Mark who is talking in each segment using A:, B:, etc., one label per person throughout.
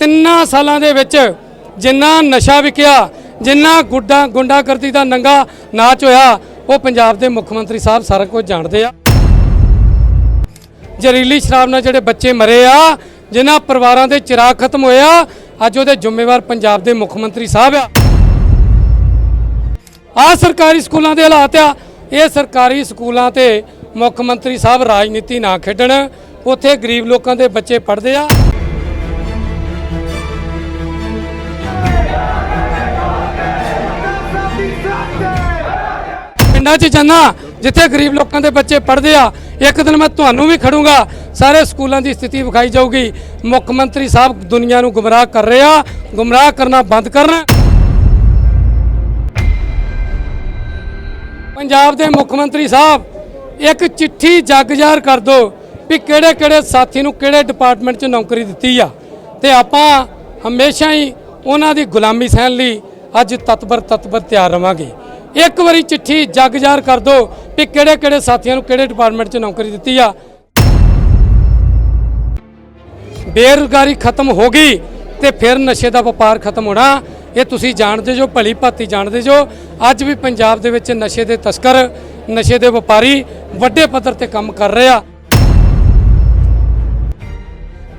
A: ਤਿੰਨਾਂ ਸਾਲਾਂ ਦੇ ਵਿੱਚ ਜਿੰਨਾ ਨਸ਼ਾ ਵਿਕਿਆ, ਜਿੰਨਾ ਗੁੱਡਾ, ਗੁੰਡਾਗਰਦੀ ਦਾ ਨੰਗਾ ਨਾਚ ਹੋਇਆ, ਉਹ ਪੰਜਾਬ ਦੇ ਮੁੱਖ ਮੰਤਰੀ ਸਾਹਿਬ ਸਾਰਾ ਕੁਝ ਜਾਣਦੇ ਆ। ਜ਼ਹਿਰੀਲੀ ਸ਼ਰਾਬ ਨਾਲ ਜਿਹੜੇ ਬੱਚੇ ਮਰੇ ਆ, ਜਿਨ੍ਹਾਂ ਪਰਿਵਾਰਾਂ ਦੇ ਚਿਰਾਗ ਖਤਮ ਹੋਇਆ ਅੱਜ ਉਹਦੇ ਜ਼ਿੰਮੇਵਾਰ ਪੰਜਾਬ ਦੇ ਮੁੱਖ ਮੰਤਰੀ ਸਾਹਿਬ ਆ। ਆ ਸਰਕਾਰੀ ਸਕੂਲਾਂ ਦੇ ਹਾਲਾਤ ਆ। ਇਹ ਸਰਕਾਰੀ ਸਕੂਲਾਂ ਤੇ ਮੁੱਖ ਮੰਤਰੀ ਸਾਹਿਬ ਰਾਜਨੀਤੀ ਨਾ ਖੇਡਣ, ਉੱਥੇ ਗਰੀਬ ਲੋਕਾਂ ਦੇ ਬੱਚੇ ਪੜ੍ਹਦੇ ਆ। ਪਿੰਡਾਂ 'ਚ ਜਾਣਾ ਜਿੱਥੇ ਗਰੀਬ ਲੋਕਾਂ ਦੇ ਬੱਚੇ ਪੜ੍ਹਦੇ ਆ, ਇੱਕ ਦਿਨ ਮੈਂ ਤੁਹਾਨੂੰ ਵੀ ਖੜੂੰਗਾ, ਸਾਰੇ ਸਕੂਲਾਂ ਦੀ ਸਥਿਤੀ ਵਿਖਾਈ ਜਾਊਗੀ। ਮੁੱਖ ਮੰਤਰੀ ਸਾਹਿਬ ਦੁਨੀਆ ਨੂੰ ਗੁੰਮਰਾਹ ਕਰ ਰਹੇ ਆ, ਗੁੰਮਰਾਹ ਕਰਨਾ ਬੰਦ ਕਰਨਾ। ਪੰਜਾਬ ਦੇ ਮੁੱਖ ਮੰਤਰੀ ਸਾਹਿਬ, ਇੱਕ ਚਿੱਠੀ ਜਗਜ਼ਾਰ ਕਰ ਦਿਓ ਵੀ ਕਿਹੜੇ ਕਿਹੜੇ ਸਾਥੀ ਨੂੰ ਕਿਹੜੇ ਡਿਪਾਰਟਮੈਂਟ 'ਚ ਨੌਕਰੀ ਦਿੱਤੀ ਆ। ਤੇ ਆਪਾਂ ਹਮੇਸ਼ਾ ਹੀ ਉਹਨਾਂ ਦੀ ਗੁਲਾਮੀ ਸਹਿਣ ਲਈ ਅੱਜ ਤਤਪਰ ਤਤਪਰ ਤਿਆਰ ਰਵਾਂਗੇ। ਇੱਕ ਵਾਰੀ ਚਿੱਠੀ ਜਗਜ਼ਾਰ ਕਰ ਦਿਓ ਵੀ ਕਿਹੜੇ ਕਿਹੜੇ ਸਾਥੀਆਂ ਨੂੰ ਕਿਹੜੇ ਡਿਪਾਰਟਮੈਂਟ 'ਚ ਨੌਕਰੀ ਦਿੱਤੀ ਆ। ਬੇਰੁਜ਼ਗਾਰੀ ਖਤਮ ਹੋ ਗਈ ਤੇ ਫਿਰ ਨਸ਼ੇ ਦਾ ਵਪਾਰ ਖਤਮ ਹੋਣਾ। ਇਹ ਤੁਸੀਂ ਜਾਣਦੇ ਜੋ, ਭਲੀ ਭਾਤੀ ਜਾਣਦੇ ਜੋ। ਅੱਜ ਵੀ ਪੰਜਾਬ ਦੇ ਵਿੱਚ ਨਸ਼ੇ ਦੇ ਤਸਕਰ, ਨਸ਼ੇ ਦੇ ਵਪਾਰੀ ਵੱਡੇ ਪੱਧਰ ਤੇ ਕੰਮ ਕਰ ਰਹੇ ਆ।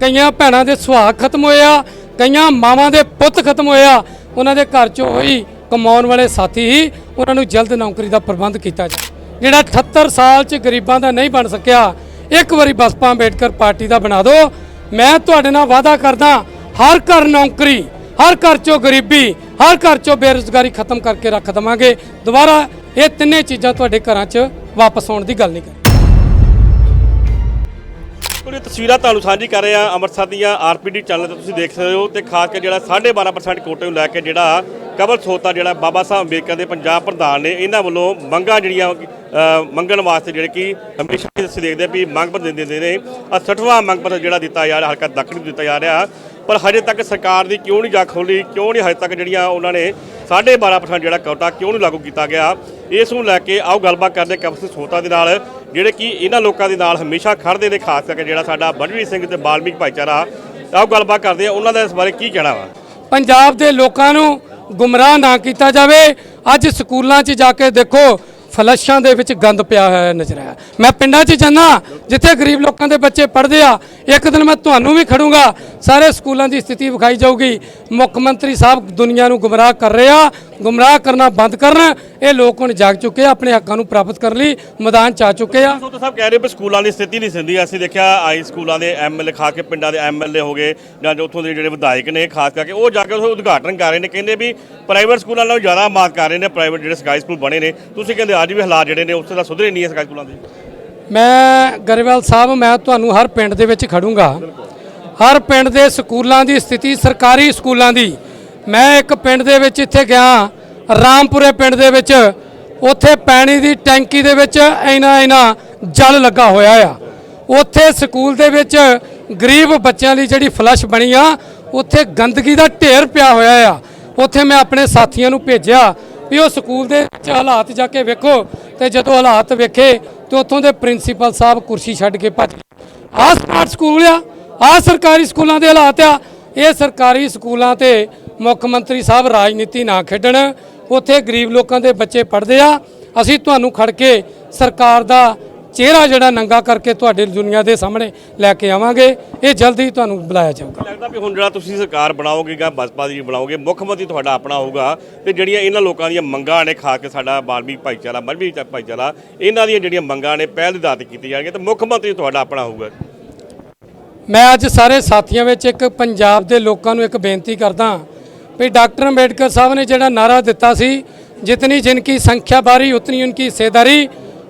A: ਕਈਆਂ ਭੈਣਾਂ ਦੇ ਸੁਹਾਗ ਖਤਮ ਹੋਇਆ ਕਈਆਂ ਮਾਵਾਂ ਦੇ ਪੁੱਤ ਖਤਮ ਹੋਇਆ ਉਹਨਾਂ ਦੇ ਘਰ ਚੋਂ ਹੋਈ ਕਮਾਉਣ ਵਾਲੇ ਸਾਥੀ ਹੀ ਉਹਨਾਂ ਨੂੰ ਜਲਦ ਨੌਕਰੀ ਦਾ ਪ੍ਰਬੰਧ ਕੀਤਾ ਜਾਵੇ। ਜਿਹੜਾ 78 ਸਾਲ 'ਚ ਗਰੀਬਾਂ ਦਾ ਨਹੀਂ ਬਣ ਸਕਿਆ, ਇੱਕ ਵਾਰੀ ਬਸਪਾ ਅੰਬੇਡਕਰ ਪਾਰਟੀ ਦਾ ਬਣਾ ਦਿਓ। ਮੈਂ ਤੁਹਾਡੇ ਨਾਲ ਵਾਅਦਾ ਕਰਦਾ, ਹਰ ਘਰ ਨੌਕਰੀ, ਹਰ ਘਰ 'ਚੋਂ ਗਰੀਬੀ, ਹਰ ਘਰ 'ਚੋਂ ਬੇਰੁਜ਼ਗਾਰੀ ਖਤਮ ਕਰਕੇ ਰੱਖ ਦਵਾਂਗੇ। ਦੁਬਾਰਾ ਇਹ ਤਿੰਨੇ ਚੀਜ਼ਾਂ ਤੁਹਾਡੇ ਘਰਾਂ 'ਚ ਵਾਪਸ ਆਉਣ ਦੀ ਗੱਲ ਨਹੀਂ ਕਰ
B: ਕੁਝ ਤਸਵੀਰਾਂ ਤੁਹਾਨੂੰ ਸਾਂਝੀ ਕਰ ਰਹੇ ਆ ਅੰਮ੍ਰਿਤਸਰ ਦੀਆਂ ਆਰਪੀਡੀ ਚੈਨਲ ਤੇ ਤੁਸੀਂ ਦੇਖ ਸਕਦੇ ਹੋ ਤੇ ਖਾਸ ਕਰ ਜਿਹੜਾ 12.5% ਕੋਟੇ ਨੂੰ ਲੈ ਕੇ ਜਿਹੜਾ ਕਬਲ ਸੋਤਾ ਜਿਹੜਾ ਬਾਬਾ ਸਾਹਿਬ ਅੰਬੇਦਕਰ ਦੇ ਪੰਜਾਬ ਪ੍ਰਧਾਨ ਨੇ, ਇਹਨਾਂ ਵੱਲੋਂ ਮੰਗਾਂ ਜਿਹੜੀਆਂ ਮੰਗਣ ਵਾਸਤੇ ਜਿਹੜੇ ਕਿ ਹਮੇਸ਼ਾ ਹੀ ਅਸੀਂ ਦੇਖਦੇ ਹਾਂ ਵੀ ਮੰਗ ਪੱਤਰ ਦਿੰਦੇ ਨੇ। ਆ 60ਵਾਂ ਮੰਗ ਪੱਤਰ ਜਿਹੜਾ ਦਿੱਤਾ ਜਾ ਰਿਹਾ, ਹਲਕਾ ਦੱਖਣ ਨੂੰ ਦਿੱਤਾ ਜਾ ਰਿਹਾ। ਪਰ ਹਜੇ ਤੱਕ ਸਰਕਾਰ ਦੀ ਕਿਉਂ ਨਹੀਂ ਜਾ ਖੋਲੀ ਕਿਉਂ ਨਹੀਂ ਹਜੇ ਤੱਕ ਜਿਹੜੀਆਂ ਉਹਨਾਂ ਨੇ 12.5% ਜਿਹੜਾ ਕੋਟਾ ਕਿਉਂ ਨਹੀਂ ਲਾਗੂ ਕੀਤਾ ਗਿਆ? ਇਸ ਨੂੰ ਲੈ ਕੇ ਆਓ ਗੱਲਬਾਤ ਕਰਦੇ ਕਬਲ ਸੋਤਾ ਦੇ ਨਾਲ। ਜਿਹੜੇ ਕਿ ਇਹਨਾਂ ਲੋਕਾਂ ਦੇ ਨਾਲ ਹਮੇਸ਼ਾ ਖੜਦੇ ਨੇ, ਖਾਸ ਕਰਕੇ ਜਿਹੜਾ ਸਾਡਾ ਬਨਵੀਰ ਸਿੰਘ ਤੇ ਬਾਲਮੀਕ ਭਾਈਚਾਰਾ। ਆਓ ਗੱਲਬਾਤ ਕਰਦੇ ਆ ਉਹਨਾਂ ਦਾ ਇਸ ਬਾਰੇ ਕੀ ਕਹਿਣਾ ਵਾ?
A: ਪੰਜਾਬ ਦੇ ਲੋਕਾਂ ਨੂੰ ਗੁੰਮਰਾਹ ਨਾ ਕੀਤਾ ਜਾਵੇ। ਅੱਜ ਸਕੂਲਾਂ 'ਚ ਜਾ ਕੇ ਦੇਖੋ, ਫਲਸ਼ਾਂ ਦੇ ਵਿੱਚ ਗੰਦ ਪਿਆ ਹੋਇਆ ਨਜ਼ਰ ਆਇਆ। ਮੈਂ ਪਿੰਡਾਂ 'ਚ ਜਾਂਦਾ, ਜਿੱਥੇ ਗਰੀਬ ਲੋਕਾਂ ਦੇ ਬੱਚੇ ਪੜ੍ਹਦੇ ਆ, ਇੱਕ ਦਿਨ ਮੈਂ ਤੁਹਾਨੂੰ ਵੀ ਖੜੂੰਗਾ। ਸਾਰੇ ਸਕੂਲਾਂ ਦੀ ਸਥਿਤੀ ਵਿਖਾਈ ਜਾਊਗੀ। ਮੁੱਖ ਮੰਤਰੀ ਸਾਹਿਬ ਦੁਨੀਆ ਨੂੰ ਗੁੰਮਰਾਹ ਕਰ ਰਹੇ ਆ। ਗੁੰਮਰਾਹ ਕਰਨਾ ਬੰਦ ਕਰਨ। ਇਹ ਲੋਕ ਹੁਣ ਜਾਗ ਚੁੱਕੇ ਆ ਆਪਣੇ ਹੱਕਾਂ ਨੂੰ ਪ੍ਰਾਪਤ ਕਰਨ ਲਈ ਮੈਦਾਨ 'ਚ ਆ ਚੁੱਕੇ ਆ।
B: ਸੋ ਤਾਂ ਸਾਹਿਬ ਕਹਿ ਰਹੇ ਵੀ ਸਕੂਲਾਂ ਦੀ ਸਥਿਤੀ ਨਹੀਂ ਸਿੰਦੀ ਅਸੀਂ ਦੇਖਿਆ ਆਈ ਸਕੂਲਾਂ ਦੇ ਐਮਐਲਏ ਖਾ ਕੇ ਪਿੰਡਾਂ ਦੇ ਐਮਐਲਏ ਹੋ ਗਏ ਜਾਂ ਉੱਥੋਂ ਦੇ ਜਿਹੜੇ ਵਿਧਾਇਕ ਨੇ ਖਾਸ ਕਰਕੇ ਉਹ ਜਾ ਕੇ ਉੱਥੇ ਉਦਘਾਟਨ ਕਰ ਰਹੇ ਨੇ। ਕਹਿੰਦੇ ਵੀ ਪ੍ਰਾਈਵੇਟ ਸਕੂਲਾਂ ਨਾਲੋਂ ਜ਼ਿਆਦਾ ਮਾਤ ਕਰ ਰਹੇ ਨੇ ਪ੍ਰਾਈਵੇਟ ਜਿਹੜੇ ਸਰਕਾਰੀ ਸਕੂਲ ਬਣੇ ਨੇ। ਤੁਸੀਂ ਕਹਿੰਦੇ ਅੱਜ ਵੀ ਹਾਲਾਤ ਜਿਹੜੇ ਨੇ ਉੱਥੇ ਦਾ ਸੁਧਰੇ ਨਹੀਂ ਹੈ ਸਰਕਾਰੀ ਸਕੂਲਾਂ ਦੇ।
A: ਮੈਂ ਗਰੇਵਾਲ ਸਾਹਿਬ ਮੈਂ ਤੁਹਾਨੂੰ ਹਰ ਪਿੰਡ ਦੇ ਵਿੱਚ ਖੜੂੰਗਾ। ਹਰ ਪਿੰਡ ਦੇ ਸਕੂਲਾਂ ਦੀ ਸਥਿਤੀ ਸਰਕਾਰੀ ਸਕੂਲਾਂ ਦੀ ਮੈਂ ਇੱਕ ਪਿੰਡ ਦੇ ਵਿੱਚ ਇੱਥੇ ਗਿਆ, ਰਾਮਪੁਰੇ ਪਿੰਡ ਦੇ ਵਿੱਚ। ਉੱਥੇ ਪਾਣੀ ਦੀ ਟੈਂਕੀ ਦੇ ਵਿੱਚ ਐਨਾ ਐਨਾ ਜਲ ਲੱਗਾ ਹੋਇਆ ਆ। ਉੱਥੇ ਸਕੂਲ ਦੇ ਵਿੱਚ ਗਰੀਬ ਬੱਚਿਆਂ ਲਈ ਜਿਹੜੀ ਫਲਸ਼ ਬਣੀ ਆ, ਉੱਥੇ ਗੰਦਗੀ ਦਾ ਢੇਰ ਪਿਆ ਹੋਇਆ ਆ। ਉੱਥੇ ਮੈਂ ਆਪਣੇ ਸਾਥੀਆਂ ਨੂੰ ਭੇਜਿਆ ਵੀ ਉਹ ਸਕੂਲ ਦੇ ਵਿੱਚ ਹਾਲਾਤ ਜਾ ਕੇ ਵੇਖੋ ਤੇ ਜਦੋਂ ਹਾਲਾਤ ਵੇਖੇ ਤੇ ਉੱਥੋਂ ਦੇ ਪ੍ਰਿੰਸੀਪਲ ਸਾਹਿਬ ਕੁਰਸੀ ਛੱਡ ਕੇ ਭੱਜ ਆਹ ਸਮਾਰਟ ਸਕੂਲ ਆ, ਆਹ ਸਰਕਾਰੀ ਸਕੂਲਾਂ ਦੇ ਹਾਲਾਤ ਆ। ਇਹ ਸਰਕਾਰੀ ਸਕੂਲਾਂ ਤੇ ਮੁੱਖ ਮੰਤਰੀ ਸਾਹਿਬ ਰਾਜਨੀਤੀ ਨਾ ਖੇਡਣ ਉੱਥੇ ਗਰੀਬ ਲੋਕਾਂ ਦੇ ਬੱਚੇ ਪੜ੍ਹਦੇ ਆ। ਅਸੀਂ ਤੁਹਾਨੂੰ ਖੜ ਕੇ ਸਰਕਾਰ ਦਾ ਚਿਹਰਾ ਜਿਹੜਾ ਨੰਗਾ ਕਰਕੇ ਤੁਹਾਡੇ ਦੁਨੀਆ ਦੇ ਸਾਹਮਣੇ ਲੈ ਕੇ ਆਵਾਂਗੇ। ਇਹ ਜਲਦੀ ਤੁਹਾਨੂੰ ਬੁਲਾਇਆ ਜਾਊਗਾ।
B: ਲੱਗਦਾ ਵੀ ਹੁਣ ਜਿਹੜਾ ਤੁਸੀਂ ਸਰਕਾਰ ਬਣਾਓਗੇ ਜਾਂ ਬਸਪਾ ਦੀ ਬਣਾਓਗੇ ਮੁੱਖ ਮੰਤਰੀ ਤੁਹਾਡਾ ਆਪਣਾ ਹੋਊਗਾ ਤੇ ਜਿਹੜੀਆਂ ਇਹਨਾਂ ਲੋਕਾਂ ਦੀਆਂ ਮੰਗਾਂ ਨੇ ਖਾਸ ਕੇ ਸਾਡਾ ਬਾਲਮੀਕ ਭਾਈਚਾਰਾ ਮਰਵੀ ਭਾਈਚਾਰਾ ਇਹਨਾਂ ਦੀਆਂ ਜਿਹੜੀਆਂ ਮੰਗਾਂ ਨੇ ਪਹਿਲ ਦੇ ਆਧਾਰ ਤੇ ਕੀਤੀ ਜਾਣਗੀਆਂ ਤੇ ਮੁੱਖ ਮੰਤਰੀ ਤੁਹਾਡਾ ਆਪਣਾ ਹੋਊਗਾ।
A: ਮੈਂ ਅੱਜ ਸਾਰੇ ਸਾਥੀਆਂ ਵਿੱਚ ਇੱਕ ਪੰਜਾਬ ਦੇ ਲੋਕਾਂ ਨੂੰ ਇੱਕ ਬੇਨਤੀ ਕਰਦਾ ਵੀ ਡਾਕਟਰ ਅੰਬੇਡਕਰ ਸਾਹਿਬ ਨੇ ਜਿਹੜਾ ਨਾਰਾ ਦਿੱਤਾ ਸੀ, ਜਿਤਨੀ ਜਿਨਕੀ ਸੰਖਿਆ ਬਾਰੀ, ਉਤਨੀ ਉਨਕੀ ਹਿੱਸੇਦਾਰੀ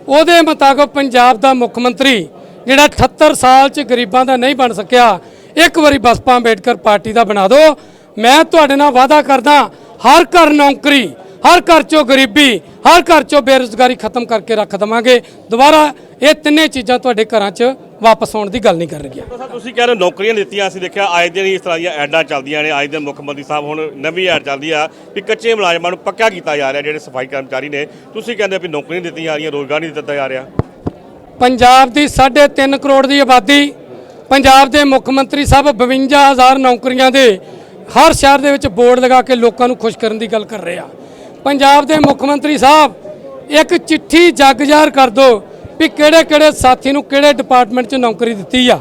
A: ਉਹਦੇ ਮੁਤਾਬਕ ਪੰਜਾਬ ਦਾ ਮੁੱਖ ਮੰਤਰੀ ਜਿਹੜਾ 78 ਸਾਲ 'ਚ ਗਰੀਬਾਂ ਦਾ ਨਹੀਂ ਬਣ ਸਕਿਆ, ਇੱਕ ਵਾਰੀ ਬਸਪਾ ਅੰਬੇਡਕਰ ਪਾਰਟੀ ਦਾ ਬਣਾ ਦਿਓ। ਮੈਂ ਤੁਹਾਡੇ ਨਾਲ ਵਾਅਦਾ ਕਰਦਾ, ਹਰ ਘਰ ਨੌਕਰੀ ਹਰ ਘਰ 'ਚੋਂ ਗਰੀਬੀ ਹਰ ਘਰ 'ਚੋਂ ਬੇਰੁਜ਼ਗਾਰੀ ਖਤਮ ਕਰਕੇ ਰੱਖ ਦਵਾਂਗੇ। ਦੁਬਾਰਾ ਇਹ ਤਿੰਨੇ ਚੀਜ਼ਾਂ ਤੁਹਾਡੇ ਘਰਾਂ 'ਚ ਵਾਪਸ ਆਉਣ ਦੀ ਗੱਲ ਨਹੀਂ ਕਰ ਰਹੀਆਂ।
B: ਤੁਸੀਂ ਕਹਿ ਰਹੇ ਨੌਕਰੀਆਂ ਦਿੱਤੀਆਂ ਅਸੀਂ ਦੇਖਿਆ ਆਏ ਦਿਨ ਇਸ ਤਰ੍ਹਾਂ ਦੀਆਂ ਐਡਾਂ ਚੱਲਦੀਆਂ ਨੇ। ਆਏ ਦਿਨ ਮੁੱਖ ਮੰਤਰੀ ਸਾਹਿਬ ਹੁਣ ਨਵੀਂ ਐਡ ਚੱਲਦੀ ਆ ਵੀ ਕੱਚੇ ਮੁਲਾਜ਼ਮਾਂ ਨੂੰ ਪੱਕਾ ਕੀਤਾ ਜਾ ਰਿਹਾ ਜਿਹੜੇ ਸਫ਼ਾਈ ਕਰਮਚਾਰੀ ਨੇ। ਤੁਸੀਂ ਕਹਿੰਦੇ ਵੀ ਨੌਕਰੀਆਂ ਦਿੱਤੀਆਂ ਜਾ ਰਹੀਆਂ ਰੋਜ਼ਗਾਰ ਨਹੀਂ ਦਿੱਤਾ ਜਾ ਰਿਹਾ।
A: ਪੰਜਾਬ ਦੀ 3.5 ਕਰੋੜ ਦੀ ਆਬਾਦੀ ਪੰਜਾਬ ਦੇ ਮੁੱਖ ਮੰਤਰੀ ਸਾਹਿਬ 52000 ਨੌਕਰੀਆਂ ਦੇ ਹਰ ਸ਼ਹਿਰ ਦੇ ਵਿੱਚ ਬੋਰਡ ਲਗਾ ਕੇ ਲੋਕਾਂ ਨੂੰ ਖੁਸ਼ ਕਰਨ ਦੀ ਗੱਲ ਕਰ ਰਹੇ ਆ। ਪੰਜਾਬ ਦੇ ਮੁੱਖ ਮੰਤਰੀ ਸਾਹਿਬ, ਇੱਕ ਚਿੱਠੀ ਜਗਜ਼ਾਰ ਕਰ ਦਿਓ ਵੀ ਕਿਹੜੇ ਕਿਹੜੇ ਸਾਥੀ ਨੂੰ ਕਿਹੜੇ ਡਿਪਾਰਟਮੈਂਟ 'ਚ ਨੌਕਰੀ ਦਿੱਤੀ ਆ।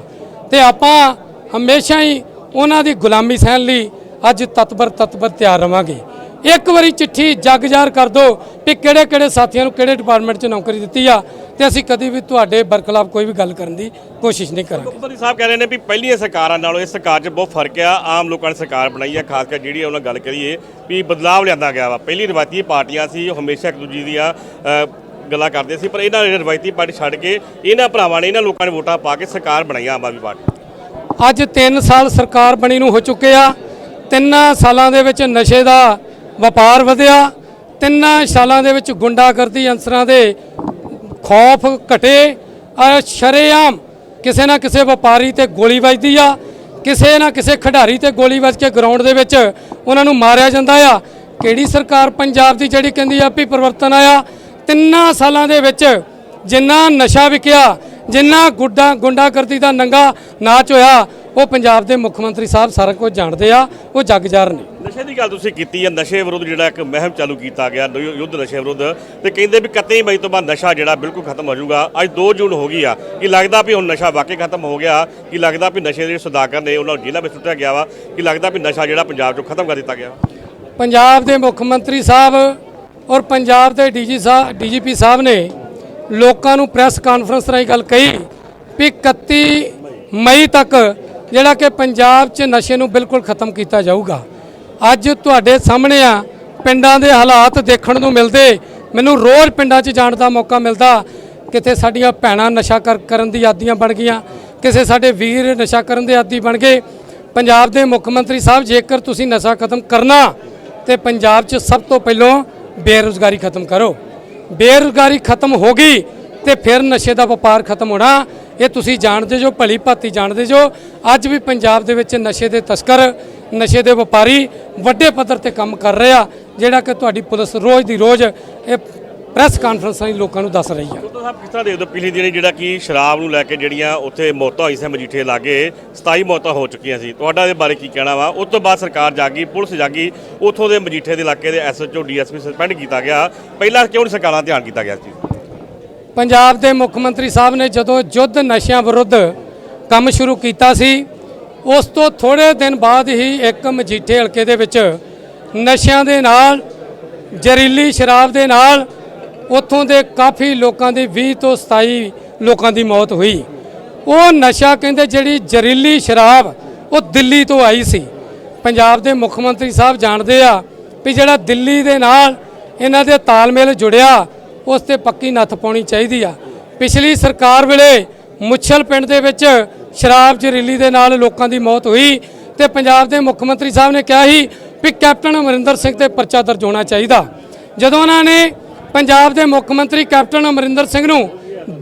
A: ਤੇ ਆਪਾਂ ਹਮੇਸ਼ਾ ਹੀ ਉਹਨਾਂ ਦੀ ਗੁਲਾਮੀ ਸਹਿਣ ਲਈ ਅੱਜ ਤਤਪਰ ਤਤਪਰ ਤਿਆਰ ਰਵਾਂਗੇ। ਇੱਕ ਵਾਰੀ ਚਿੱਠੀ ਜਗਜ਼ਾਰ ਕਰ ਦਿਓ ਵੀ ਕਿਹੜੇ ਕਿਹੜੇ ਸਾਥੀਆਂ ਨੂੰ ਕਿਹੜੇ ਡਿਪਾਰਟਮੈਂਟ 'ਚ ਨੌਕਰੀ ਦਿੱਤੀ ਆ ਤੇ ਅਸੀਂ ਕਦੀ ਵੀ ਤੁਹਾਡੇ ਬਰਖਲਾਫ ਕੋਈ ਵੀ ਗੱਲ ਕਰਨ ਦੀ ਕੋਸ਼ਿਸ਼ ਨਹੀਂ ਕਰਾਂਗੇ।
B: ਮੁੱਖ ਮੰਤਰੀ ਸਾਹਿਬ ਕਹਿ ਰਹੇ ਨੇ ਵੀ ਪਹਿਲੀਆਂ ਸਰਕਾਰਾਂ ਨਾਲੋਂ ਇਸ ਸਰਕਾਰ 'ਚ ਬਹੁਤ ਫ਼ਰਕ ਆ ਆਮ ਲੋਕਾਂ ਨੇ ਸਰਕਾਰ ਬਣਾਈ ਆ ਖਾਸ ਕਰ ਜਿਹੜੀ ਉਹਨਾਂ ਗੱਲ ਕਰੀਏ ਵੀ ਬਦਲਾਵ ਲਿਆਂਦਾ ਗਿਆ ਵਾ। ਪਹਿਲੀ ਰਵਾਇਤੀ ਪਾਰਟੀਆਂ ਸੀ ਉਹ ਹਮੇਸ਼ਾ ਇੱਕ ਦੂਜੀ ਦੀਆਂ ਗੱਲਾਂ ਕਰਦੇ ਸੀ ਪਰ ਇਹਨਾਂ ਨੇ ਰਵਾਇਤੀ ਪਾਰਟੀ ਛੱਡ ਕੇ ਇਹਨਾਂ ਭਰਾਵਾਂ ਨੇ ਇਹਨਾਂ ਲੋਕਾਂ ਨੇ ਵੋਟਾਂ ਪਾ ਕੇ ਸਰਕਾਰ ਬਣਾਈ ਆ ਆਮ ਆਦਮੀ ਪਾਰਟੀ।
A: ਅੱਜ 3 ਸਾਲ ਸਰਕਾਰ ਬਣੀ ਨੂੰ ਹੋ ਚੁੱਕੇ ਆ। ਤਿੰਨਾਂ ਸਾਲਾਂ ਦੇ ਵਿੱਚ ਨਸ਼ੇ ਦਾ ਵਪਾਰ ਵਧਿਆ। ਤਿੰਨਾਂ ਸਾਲਾਂ ਦੇ ਵਿੱਚ ਗੁੰਡਾਗਰਦੀ ਅੰਸਰਾਂ ਦੇ ਖੌਫ ਘਟੇ। ਔਰ ਸ਼ਰੇਆਮ ਕਿਸੇ ਨਾ ਕਿਸੇ ਵਪਾਰੀ ਤੇ ਗੋਲੀ ਵੱਜਦੀ ਆ। ਕਿਸੇ ਨਾ ਕਿਸੇ ਖਿਡਾਰੀ ਤੇ ਗੋਲੀ ਵੱਜ ਕੇ ਗਰਾਊਂਡ ਦੇ ਵਿੱਚ ਉਹਨਾਂ ਨੂੰ ਮਾਰਿਆ ਜਾਂਦਾ ਆ। ਕਿਹੜੀ ਸਰਕਾਰ ਪੰਜਾਬ ਦੀ ਜਿਹੜੀ ਕਹਿੰਦੀ ਆ ਵੀ ਪਰਿਵਰਤਨ ਆਇਆ? ਤਿੰਨਾਂ ਸਾਲਾਂ ਦੇ ਵਿੱਚ ਜਿੰਨਾ ਨਸ਼ਾ ਵਿਕਿਆ, ਜਿੰਨਾ ਗੁੱਡਾ ਗੁੰਡਾਗਰਦੀ ਦਾ ਨੰਗਾ ਨਾਚ ਹੋਇਆ ਉਹ ਪੰਜਾਬ ਦੇ ਮੁੱਖ ਮੰਤਰੀ ਸਾਹਿਬ ਸਾਰਾ ਕੁਝ ਜਾਣਦੇ ਆ ਉਹ ਜਗਜਾਰ ਨੇ।
B: ਨਸ਼ੇ ਦੀ ਗੱਲ ਤੁਸੀਂ ਕੀਤੀ ਹੈ ਨਸ਼ੇ ਵਿਰੁੱਧ ਜਿਹੜਾ ਇੱਕ ਮੁਹਿੰਮ ਚਾਲੂ ਕੀਤਾ ਗਿਆ ਨੁ- ਯੁੱਧ ਨਸ਼ੇ ਵਿਰੁੱਧ ਤੇ ਕਹਿੰਦੇ ਵੀ 31 ਮਈ ਤੋਂ ਬਾਅਦ ਨਸ਼ਾ ਜਿਹੜਾ ਬਿਲਕੁਲ ਖਤਮ ਹੋ ਜਾਊਗਾ। ਅੱਜ 2 ਜੂਨ ਹੋ ਗਈ ਆ ਕੀ ਲੱਗਦਾ ਵੀ ਹੁਣ ਨਸ਼ਾ ਵਾਕਈ ਖਤਮ ਹੋ ਗਿਆ? ਕੀ ਲੱਗਦਾ ਵੀ ਨਸ਼ੇ ਦੇ ਸੁਦਾਗਰ ਨੇ ਉਹਨਾਂ ਨੂੰ ਜੇਲ੍ਹਾਂ ਵਿੱਚ ਸੁੱਟਿਆ ਗਿਆ ਵਾ? ਕੀ ਲੱਗਦਾ ਵੀ ਨਸ਼ਾ ਜਿਹੜਾ ਪੰਜਾਬ ਚੋਂ ਖਤਮ ਕਰ ਦਿੱਤਾ ਗਿਆ
A: ਪੰਜਾਬ ਦੇ ਮੁੱਖ ਮੰਤਰੀ ਸਾਹਿਬ ਔਰ ਪੰਜਾਬ ਦੇ ਡੀਜੀ ਸਾਹਿਬ ਡੀਜੀਪੀ ਸਾਹਿਬ ਨੇ ਲੋਕਾਂ ਨੂੰ ਪ੍ਰੈਸ ਕਾਨਫਰੰਸ ਰਾਹੀਂ ਗੱਲ ਕਹੀ ਵੀ 31 ਮਈ ਤੱਕ ਜਿਹੜਾ ਕਿ ਪੰਜਾਬ 'ਚ ਨਸ਼ੇ ਨੂੰ ਬਿਲਕੁਲ ਖਤਮ ਕੀਤਾ ਜਾਊਗਾ। ਅੱਜ ਤੁਹਾਡੇ ਸਾਹਮਣੇ ਆ, ਪਿੰਡਾਂ ਦੇ ਹਾਲਾਤ ਦੇਖਣ ਨੂੰ ਮਿਲਦੇ। ਮੈਨੂੰ ਰੋਜ਼ ਪਿੰਡਾਂ 'ਚ ਜਾਣ ਦਾ ਮੌਕਾ ਮਿਲਦਾ। ਕਿਤੇ ਸਾਡੀਆਂ ਭੈਣਾਂ ਨਸ਼ਾ ਕਰ- ਕਰਨ ਦੀ ਆਦੀਆਂ ਬਣ ਗਈਆਂ। ਕਿਸੇ ਸਾਡੇ ਵੀਰ ਨਸ਼ਾ ਕਰਨ ਦੇ ਆਦੀ ਬਣ ਗਏ। ਪੰਜਾਬ ਦੇ ਮੁੱਖ ਮੰਤਰੀ ਸਾਹਿਬ, ਜੇਕਰ ਤੁਸੀਂ ਨਸ਼ਾ ਖਤਮ ਕਰਨਾ, ਤੇ ਪੰਜਾਬ 'ਚ ਸਭ ਤੋਂ ਪਹਿਲਾਂ ਬੇਰੁਜ਼ਗਾਰੀ ਖਤਮ ਕਰੋ। ਬੇਰੁਜ਼ਗਾਰੀ ਖਤਮ ਹੋ ਗਈ ਤੇ ਫਿਰ ਨਸ਼ੇ ਦਾ ਵਪਾਰ ਖਤਮ ਹੋਣਾ। ਇਹ ਤੁਸੀਂ ਜਾਣਦੇ ਜੋ, ਭਲੀ ਭਾਤੀ ਜਾਣਦੇ ਜੋ। ਅੱਜ ਵੀ ਪੰਜਾਬ ਦੇ ਵਿੱਚ ਨਸ਼ੇ ਦੇ ਤਸਕਰ, ਨਸ਼ੇ ਦੇ ਵਪਾਰੀ ਵੱਡੇ ਪੱਧਰ ਤੇ ਕੰਮ ਕਰ ਰਹੇ ਆ, ਜਿਹੜਾ ਕਿ ਤੁਹਾਡੀ ਪੁਲਿਸ ਰੋਜ਼ ਦੀ ਰੋਜ਼ ਇਹ ਪ੍ਰੈਸ ਕਾਨਫਰੰਸਾਂ ਹੀ ਲੋਕਾਂ ਨੂੰ ਦੱਸ ਰਹੀ ਆ।
B: ਡਾਕਟਰ ਸਾਹਿਬ ਕਿਸ ਤਰ੍ਹਾਂ ਦੇਖਦੇ ਹੋ ਪਿਛਲੇ ਦਿਨੀ ਜਿਹੜਾ ਕਿ ਸ਼ਰਾਬ ਨੂੰ ਲੈ ਕੇ ਜਿਹੜੀਆਂ ਉੱਥੇ ਮੌਤਾਂ ਹੋਈ ਸੀ ਮਜੀਠੇ ਲਾਗੇ 27 ਮੌਤਾਂ ਹੋ ਚੁੱਕੀਆਂ ਸੀ। ਤੁਹਾਡਾ ਇਹਦੇ ਬਾਰੇ ਕੀ ਕਹਿਣਾ ਵਾ? ਉਸ ਤੋਂ ਬਾਅਦ ਸਰਕਾਰ ਜਾਗੀ, ਪੁਲਿਸ ਜਾਗੀ, ਉੱਥੋਂ ਦੇ ਮਜੀਠੇ ਦੇ ਇਲਾਕੇ ਦੇ ਐਸਐਚਓ, ਡੀਐਸਪੀ ਸਸਪੈਂਡ ਕੀਤਾ ਗਿਆ। ਪਹਿਲਾਂ ਕਿਉਂ ਨਹੀਂ ਸਰਕਾਰਾਂ ਧਿਆਨ ਕੀਤਾ ਗਿਆ ਸੀ
A: ਪੰਜਾਬ ਦੇ ਮੁੱਖ ਮੰਤਰੀ ਸਾਹਿਬ ਨੇ ਜਦੋਂ ਯੁੱਧ ਨਸ਼ਿਆਂ ਵਿਰੁੱਧ ਕੰਮ ਸ਼ੁਰੂ ਕੀਤਾ ਸੀ, ਉਸ ਤੋਂ ਥੋੜੇ ਦਿਨ ਬਾਅਦ ਹੀ ਇੱਕ ਮਜੀਠੇ ਹਲਕੇ ਦੇ ਵਿੱਚ ਨਸ਼ਿਆਂ ਦੇ ਨਾਲ, ਜ਼ਹਿਰੀਲੀ ਸ਼ਰਾਬ ਦੇ ਨਾਲ ਉੱਥੋਂ ਦੇ ਕਾਫੀ ਲੋਕਾਂ ਦੀ 20 ਤੋਂ 27 ਲੋਕਾਂ ਦੀ ਮੌਤ ਹੋਈ। ਉਹ ਨਸ਼ਾ ਕਹਿੰਦੇ ਜਿਹੜੀ ਜ਼ਹਿਰੀਲੀ ਸ਼ਰਾਬ ਉਹ ਦਿੱਲੀ ਤੋਂ ਆਈ ਸੀ। ਪੰਜਾਬ ਦੇ ਮੁੱਖ ਮੰਤਰੀ ਸਾਹਿਬ ਜਾਣਦੇ ਆ ਵੀ ਜਿਹੜਾ ਦਿੱਲੀ ਦੇ ਨਾਲ ਇਹਨਾਂ ਦੇ ਤਾਲਮੇਲ ਜੁੜਿਆ ਉਸ ਤੇ ਪੱਕੀ ਨੱਥ ਪਾਉਣੀ ਚਾਹੀਦੀ ਆ। ਪਿਛਲੀ ਸਰਕਾਰ ਵੇਲੇ ਮੁੱਛਲ ਪਿੰਡ ਦੇ ਵਿੱਚ ਸ਼ਰਾਬ ਜ਼ਹਿਰੀਲੀ ਦੇ ਨਾਲ ਲੋਕਾਂ ਦੀ ਮੌਤ ਹੋਈ ਤੇ ਪੰਜਾਬ ਦੇ ਮੁੱਖ ਮੰਤਰੀ ਸਾਹਿਬ ਨੇ ਕਿਹਾ ਸੀ ਵੀ ਕੈਪਟਨ ਅਮਰਿੰਦਰ ਸਿੰਘ ਤੇ ਪਰਚਾ ਦਰਜ ਹੋਣਾ ਚਾਹੀਦਾ। ਜਦੋਂ ਉਹਨਾਂ ਨੇ ਪੰਜਾਬ ਦੇ ਮੁੱਖ ਮੰਤਰੀ ਕੈਪਟਨ ਅਮਰਿੰਦਰ ਸਿੰਘ ਨੂੰ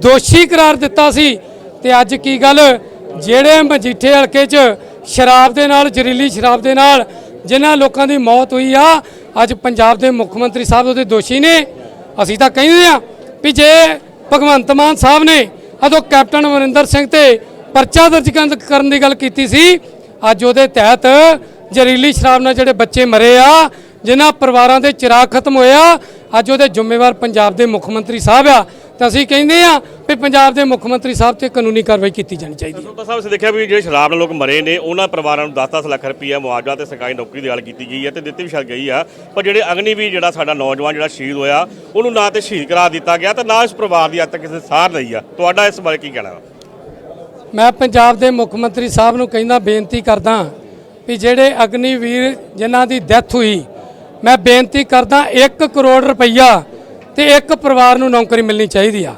A: ਦੋਸ਼ੀ ਕਰਾਰ ਦਿੱਤਾ ਸੀ ਤੇ ਅੱਜ ਕੀ ਗੱਲ? ਜਿਹੜੇ ਮਜੀਠੇ ਹਲਕੇ 'ਚ ਸ਼ਰਾਬ ਦੇ ਨਾਲ, ਜ਼ਹਿਰੀਲੀ ਸ਼ਰਾਬ ਦੇ ਨਾਲ ਜਿਨ੍ਹਾਂ ਲੋਕਾਂ ਦੀ ਮੌਤ ਹੋਈ ਆ, ਅੱਜ ਪੰਜਾਬ ਦੇ ਮੁੱਖ ਮੰਤਰੀ ਸਾਹਿਬ ਉਹਦੇ ਦੋਸ਼ੀ ਨੇ। ਅਸੀਂ ਤਾਂ ਕਹਿੰਦੇ ਆ ਵੀ ਜੇ ਭਗਵੰਤ ਮਾਨ ਸਾਹਿਬ ਨੇ ਉਦੋਂ ਕੈਪਟਨ ਅਮਰਿੰਦਰ ਸਿੰਘ ਤੇ ਪਰਚਾ ਦਰਜ ਕਰਨ- ਕਰਨ ਦੀ ਗੱਲ ਕੀਤੀ ਸੀ, ਅੱਜ ਉਹਦੇ ਤਹਿਤ ਜ਼ਹਿਰੀਲੀ ਸ਼ਰਾਬ ਨਾਲ ਜਿਹੜੇ ਬੱਚੇ ਮਰੇ ਆ, ਜਿਨ੍ਹਾਂ ਪਰਿਵਾਰਾਂ ਦੇ ਚਿਰਾਗ ਖਤਮ ਹੋਇਆ ਅੱਜ ਉਹਦੇ ਜ਼ਿੰਮੇਵਾਰ ਪੰਜਾਬ ਦੇ ਮੁੱਖ ਮੰਤਰੀ ਸਾਹਿਬ ਆ ਤਾਂ ਅਸੀਂ ਕਹਿੰਦੇ ਆ ਵੀ ਪੰਜਾਬ ਦੇ ਮੁੱਖ ਮੰਤਰੀ ਸਾਹਿਬ ਤੇ ਕਾਨੂੰਨੀ ਕਾਰਵਾਈ ਕੀਤੀ ਜਾਣੀ ਚਾਹੀਦੀ ਹੈ।
B: ਸਾਹਿਬ ਅਸੀਂ ਦੇਖਿਆ ਵੀ ਜਿਹੜੇ ਸ਼ਰਾਬ ਨਾਲ ਲੋਕ ਮਰੇ ਨੇ ਉਹਨਾਂ ਪਰਿਵਾਰਾਂ ਨੂੰ 10-10 ਲੱਖ ਰੁਪਈਆ ਮੁਆਵਜ਼ਾ ਤੇ ਸਰਕਾਰੀ ਨੌਕਰੀ ਦੀ ਗੱਲ ਕੀਤੀ ਗਈ ਹੈ ਤੇ ਦਿੱਤੀ ਵੀ ਸ਼ਾਇਦ ਗਈ ਆ। ਪਰ ਜਿਹੜੇ ਅਗਨੀਵੀਰ ਜਿਹੜਾ ਸਾਡਾ ਨੌਜਵਾਨ ਜਿਹੜਾ ਸ਼ਹੀਦ ਹੋਇਆ ਉਹਨੂੰ ਨਾ ਤੇ ਸ਼ਹੀਦ ਕਰਾ ਦਿੱਤਾ ਗਿਆ ਤੇ ਨਾ ਇਸ ਪਰਿਵਾਰ ਦੀ ਅੱਜ ਤੱਕ ਕਿਸੇ ਸਾਰ ਲਈ ਆ। ਤੁਹਾਡਾ ਇਸ ਬਾਰੇ ਕੀ ਕਹਿਣਾ ਵਾ?
A: ਮੈਂ ਪੰਜਾਬ ਦੇ ਮੁੱਖ ਮੰਤਰੀ ਸਾਹਿਬ ਨੂੰ ਕਹਿੰਦਾ ਬੇਨਤੀ ਕਰਦਾ ਵੀ ਜਿਹੜੇ ਅਗਨੀਵੀਰ ਜਿਨ੍ਹਾਂ ਦੀ ਡੈਥ ਹੋਈ ਮੈਂ ਬੇਨਤੀ ਕਰਦਾ 1 ਕਰੋੜ ਰੁਪਈਆ ਤੇ ਇੱਕ ਪਰਿਵਾਰ ਨੂੰ ਨੌਕਰੀ ਮਿਲਣੀ ਚਾਹੀਦੀ ਆ।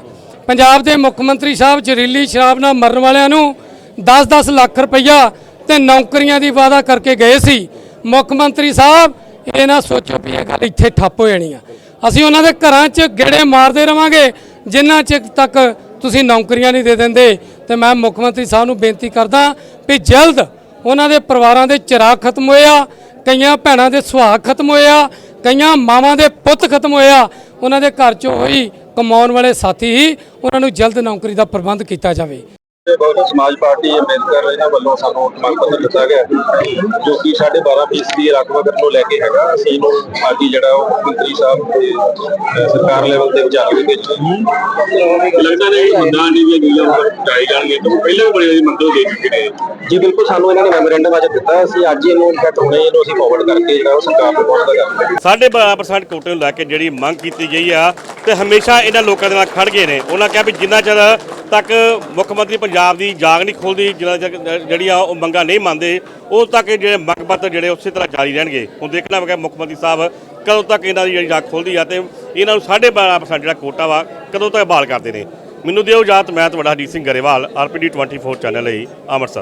A: ਪੰਜਾਬ ਦੇ ਮੁੱਖ ਮੰਤਰੀ ਸਾਹਿਬ ਜ਼ਹਿਰੀਲੀ ਸ਼ਰਾਬ ਨਾਲ ਮਰਨ ਵਾਲਿਆਂ ਨੂੰ 10-10 ਲੱਖ ਰੁਪਈਆ ਤੇ ਨੌਕਰੀਆਂ ਦੀ ਵਾਅਦਾ ਕਰਕੇ ਗਏ ਸੀ। ਮੁੱਖ ਮੰਤਰੀ ਸਾਹਿਬ, ਇਹ ਨਾ ਸੋਚੋ ਵੀ ਇਹ ਗੱਲ ਇੱਥੇ ਠੱਪ ਹੋ ਜਾਣੀ ਆ। ਅਸੀਂ ਉਹਨਾਂ ਦੇ ਘਰਾਂ 'ਚ ਗੇੜੇ ਮਾਰਦੇ ਰਵਾਂਗੇ, ਜਿੰਨਾ ਚਿਰ ਤੱਕ ਤੁਸੀਂ ਨੌਕਰੀਆਂ ਨਹੀਂ ਦੇ ਦਿੰਦੇ। ਤੇ ਮੈਂ ਮੁੱਖ ਮੰਤਰੀ ਸਾਹਿਬ ਨੂੰ ਬੇਨਤੀ ਕਰਦਾ ਵੀ ਜਲਦ ਉਹਨਾਂ ਦੇ ਪਰਿਵਾਰਾਂ ਦੇ ਚਿਰਾਗ ਖਤਮ ਹੋਏ ਆ ਕਈਆਂ ਭੈਣਾਂ ਦੇ ਸੁਹਾਗ ਖਤਮ ਹੋਇਆ, ਕਈਆਂ ਮਾਵਾਂ ਦੇ ਪੁੱਤ ਖਤਮ ਹੋਇਆ। ਉਹਨਾਂ ਦੇ ਘਰ 'ਚੋਂ ਹੋਈ ਕਮਾਉਣ ਵਾਲੇ ਸਾਥੀ ਹੀ ਉਹਨਾਂ ਨੂੰ ਜਲਦ ਨੌਕਰੀ ਦਾ ਪ੍ਰਬੰਧ ਕੀਤਾ ਜਾਵੇ।
C: ਤੇ ਬਹੁਜਨ ਸਮਾਜ ਪਾਰਟੀ ਅੰਬੇਦਕਰ ਇਹਨਾਂ ਵੱਲੋਂ ਸਾਨੂੰ ਮੰਗ ਪੱਤਰ ਦਿੱਤਾ ਗਿਆ ਜੋ ਕਿ 12.5 ਫੀਸਦੀ ਰਕਬਾ ਨੂੰ ਲੈ ਕੇ ਹੈਗਾ ਅਸੀਂ ਇਹਨੂੰ ਅੱਜ ਜਿਹੜਾ ਉਹ ਮੰਤਰੀ ਸਾਹਿਬ ਤੇ ਸਰਕਾਰ ਲੈਵਲ ਤੇ ਵਿਚਾਰ ਦੇ ਵਿੱਚ
B: ਲੱਗਦਾ ਨਹੀਂ ਮੰਗਾਂ ਦੀ ਵੀ ਨੀਲਾਂ ਚਾਹੀ ਜਾਣਗੇ ਤਾਂ ਪਹਿਲਾਂ ਵੀ ਬੜੇ ਮੰਗਾਂ ਦੇ ਚੁੱਕੇ ਨੇ
C: ਜੀ ਬਿਲਕੁਲ ਸਾਨੂੰ ਇਹਨਾਂ ਨੇ ਮੈਮੋਰੈਂਡਮ ਅੱਜ ਦਿੱਤਾ ਅਸੀਂ ਅੱਜ ਹੀ ਇਹਨੂੰ ਇਨਫੈਕਟ ਹੁਣੇ ਇਹਨੂੰ ਅਸੀਂ ਫਾਰਵਰਡ ਕਰਕੇ ਜਿਹੜਾ ਉਹ ਸਰਕਾਰ ਨੂੰ ਪਹੁੰਚਦਾ ਕਰਾਂਗੇ
B: ਸਾਢੇ 12% ਕੋਟੇ ਨੂੰ ਲੈ ਕੇ ਜਿਹੜੀ ਮੰਗ ਕੀਤੀ ਗਈ ਆ ਤੇ ਹਮੇਸ਼ਾ ਇਹਨਾਂ ਲੋਕਾਂ ਦੇ ਨਾਲ ਖੜ ਗਏ ਨੇ। ਉਹਨਾਂ ਕਿਹਾ ਵੀ ਜਿੰਨਾ ਚਿਰ ਤੱਕ ਮੁੱਖ ਮੰਤਰੀ ਪੰਜਾਬ ਦੀ ਜਾਗ ਨਹੀਂ ਖੋਲਦੀ ਜਿੰਨਾ ਚਿਰ ਜਿਹੜੀਆਂ ਉਹ ਮੰਗਾਂ ਨਹੀਂ ਮੰਨਦੇ, ਉਹ ਤੱਕ ਜਿਹੜੇ ਮੰਗ ਪੱਤਰ ਜਿਹੜੇ ਉਸੇ ਤਰ੍ਹਾਂ ਜਾਰੀ ਰਹਿਣਗੇ। ਹੁਣ ਦੇਖਣਾ ਹੋਵੇਗਾ ਮੁੱਖ ਮੰਤਰੀ ਸਾਹਿਬ ਕਦੋਂ ਤੱਕ ਇਹਨਾਂ ਦੀ ਜਿਹੜੀ ਜਾਗ ਖੋਲਦੀ ਆ ਤੇ ਇਹਨਾਂ ਨੂੰ ਸਾਢੇ 12% ਜਿਹੜਾ ਕੋਟਾ ਵਾ, ਕਦੋਂ ਤੱਕ ਬਹਾਲ ਕਰਦੇ ਨੇ। ਮੈਨੂੰ ਦਿਓ ਇਜਾਜ਼ਤ, ਮੈਂ ਤੁਹਾਡਾ ਹਰਜੀਤ ਸਿੰਘ ਗਰੇਵਾਲ, ਆਰਪੀਡੀ 24 ਚੈਨਲ ਲਈ, ਅੰਮ੍ਰਿਤਸਰ।